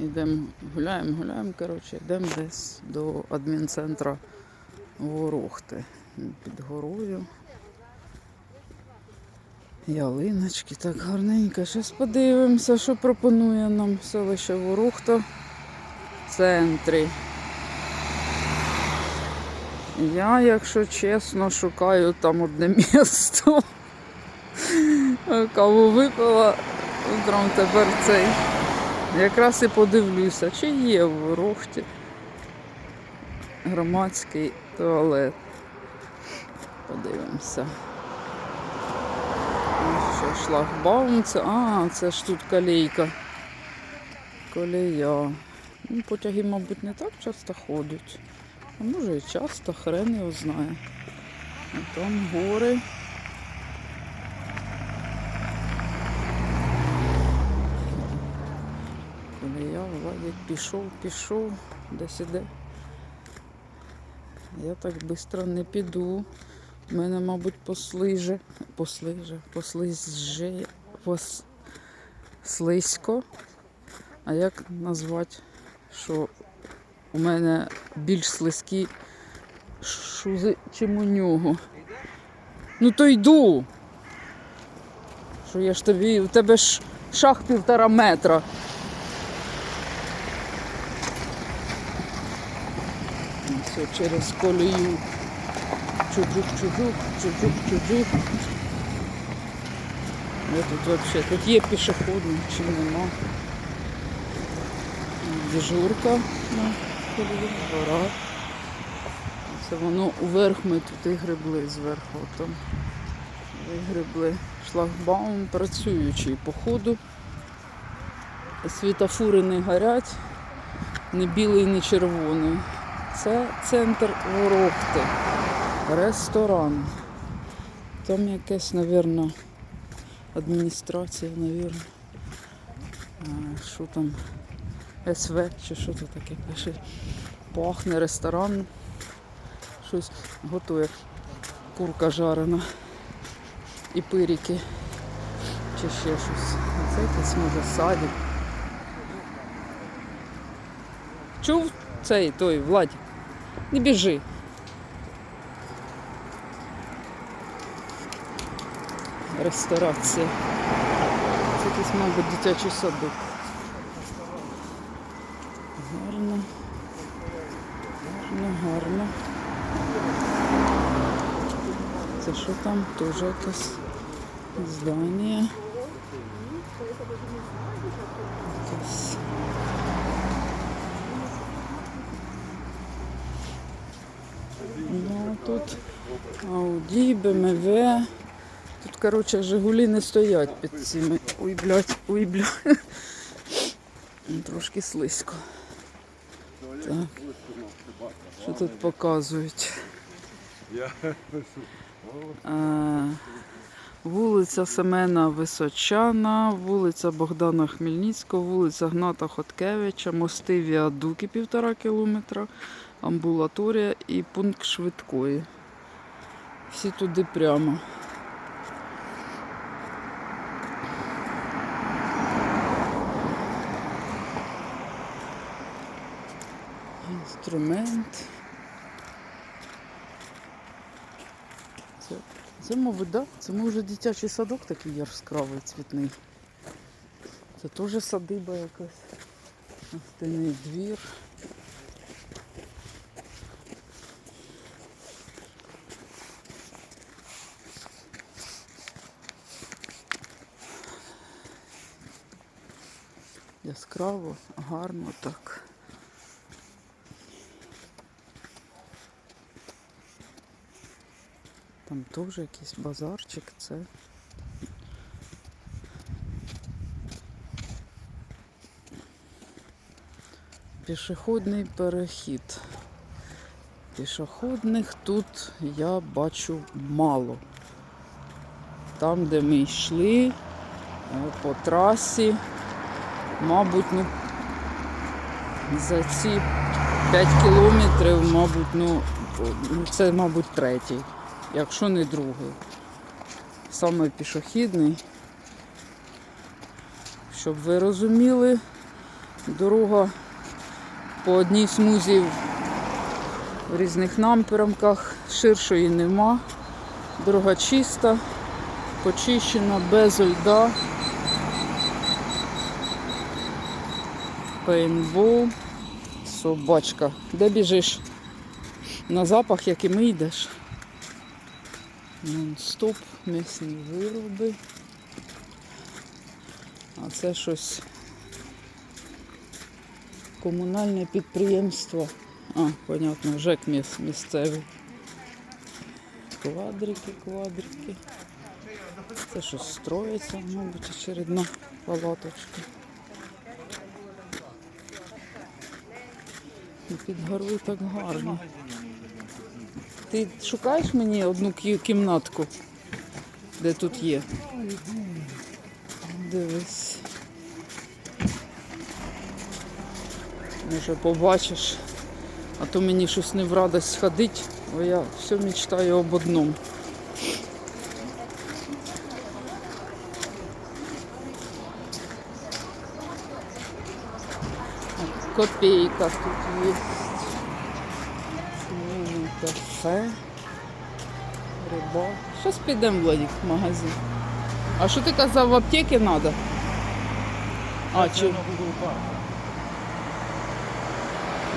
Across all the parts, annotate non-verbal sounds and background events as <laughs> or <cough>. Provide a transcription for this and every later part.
Йдемо, гуляємо, гуляємо, коротше, йдемо десь до адмінцентра Ворохти. Під горою. Ялиночки, так гарненько. Щось подивимося, що пропонує нам селище Ворохта в центрі. Я, якщо чесно, шукаю там одне місто. <laughs> Каву випила, утром тепер цей. Якраз і подивлюся, чи є в Ворохті громадський туалет. Подивимося. Що шлагбаум, це. А, це ж тут колейка. Колея. Ну, потяги, мабуть, не так часто ходять. А може і часто, хрен його знає. А там гори. Владик пішов, пішов, десь іде. Я так швидко не піду. У мене, мабуть, послиже, послиже, послиже, пос... слизько. А як назвати, що у мене більш слизькі шузи, чим у нього? Ну то йду. Що я ж тобі, у тебе ж шах півтора метра. Все через колію. Чуджук, чуджук. Я тут вообще, тут є пішохідний чи нема. Дежурка на гора. Це воно уверх ми тут і гребли зверху. Там вигребли шлагбаум працюючий по ходу. Світофури не горять, не білий, не червоний. Це центр Ворохти. Ресторан. Там якась, напевно, адміністрація. А, Що там? СВ чи що це таке пише. Пахне ресторан. Щось готує. Курка жарена. І пиріки. Чи ще щось. Це якийсь може садик. Чув цей той Владик? Не біжи. Ресторація. Це якийсь, мабуть, дитячий садок. Гарно. Гарно, гарно. Це що там? Теж якесь здання. Якесь. Ну, тут Audi, BMW. Тут, коротше, Жигулі не стоять під цими. Ой, блядь, ой, блядь. Трошки слизько. Так. Що тут показують? А, вулиця Семена Височана, вулиця Богдана Хмельницького, вулиця Гната Хоткевича, мости Віадуки півтора кілометра, амбулаторія і пункт швидкої. Всі туди прямо. Інструмент. Це, це мабуть, да? Це може дитячий садок такий яскравий цвітний. Це теж садиба якась. Гостинний двір. Яскраво, гарно так. Там теж якийсь базарчик, це. Пішохідний перехід. Пішохідних тут я бачу мало. Там, де ми йшли, по трасі, мабуть, ну, за ці 5 кілометрів, мабуть, ну, ну, це, мабуть, третій якщо не другий. Саме пішохідний. Щоб ви розуміли, Дорога по одній смузі в різних напрямках, ширшої нема. Дорога чиста, почищена, без льда. Пейнтбол. Собачка. Де біжиш? На запах, як і ми йдеш. Нон-стоп, м'ясні вироби. А це щось комунальне підприємство. А, понятно, ЖЕК міс- місцевий. Квадрики, квадрики. Це щось строїться, мабуть, очередна палаточка. Під горою так гарно. Ти шукаєш мені одну кімнатку, де тут є? Дивись. Може побачиш. А то мені щось не в радость ходить, бо я все мечтаю об одному. Копейка тут есть. Семейное кафе. Риба. Щось підемо, Владик, в магазин. А що ти казав, в аптеки треба? А, чи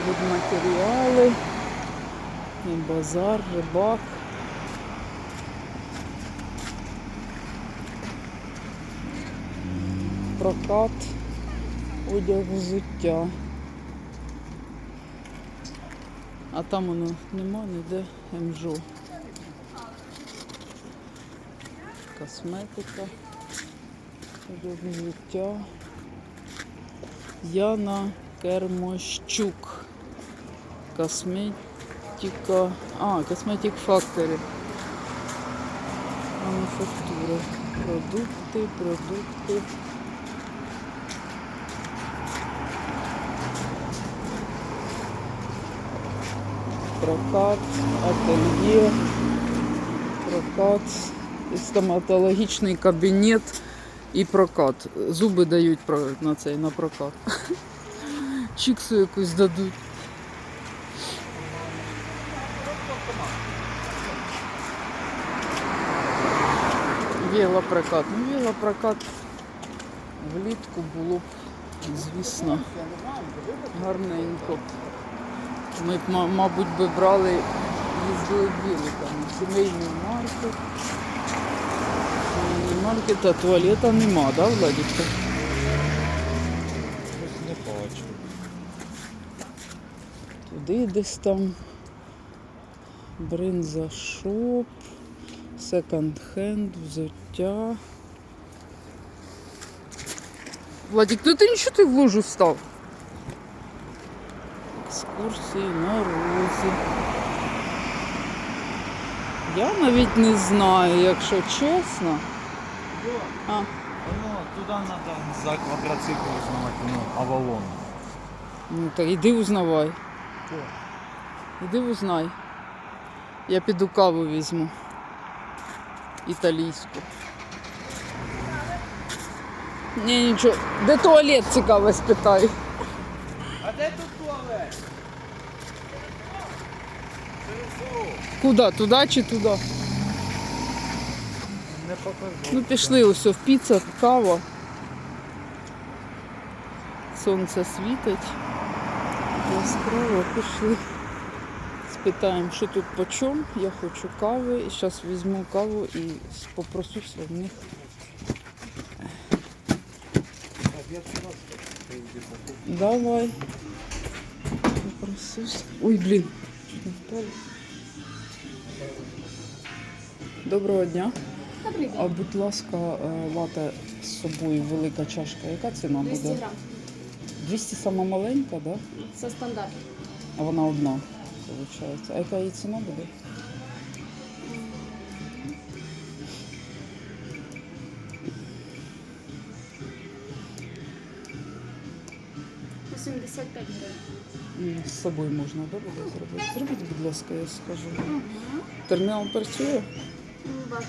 будматеріали. І базар, рибак. Прокат, одяг, взуття. А там воно нема ніде МЖО. Косметика, одяг, взуття. Яна Кермощук. Косметика. А, Косметик Factory. Мануфактура. Продукти, продукти. Прокат, ательє, прокат, стоматологічний кабінет і прокат. Зуби дають на цей на прокат. <laughs> Чіксу якусь дадуть. Велопрокат. Ну, велопрокат влітку було б, звісно, гарненько. Ми б, мабуть, би брали, їздили великами. Сімейний маркет. Сімейний маркет, а туалета нема, да, Владичка? Щось не бачу. Туди десь там бринза шоп, секонд-хенд, взуття. Владик, ну ти нічого ти в лужу став? Екскурсії на розі. Я навіть не знаю, якщо чесно. А, Ну, туди треба за квадроцикл знімати, ну, Авалон. ну так іди узнавай. Іди узнай. Я піду каву візьму. Італійську. Ні, нічого. Де туалет цікаво спитай. А де тут туалет? Куди? Туди чи туди? Не покажу. Ну пішли ось в піца, кава. Сонце світить. Яскраво пішли. Спитаємо, що тут по чому. Я хочу кави. І зараз візьму каву і попросуся в них. Давай. Попросусь. Ой, блін. не впало. Доброго дня. Добрий день. А будь ласка, е, лате з собою велика чашка. Яка ціна 200 буде? грам. 200 сама маленька, да? Це стандарт. А вона одна, виходить. А яка її ціна буде? По 75 гривень. З собою можна да, буде зробити? Зробіть, будь ласка, я скажу. Термінал працює? 음, 맞아.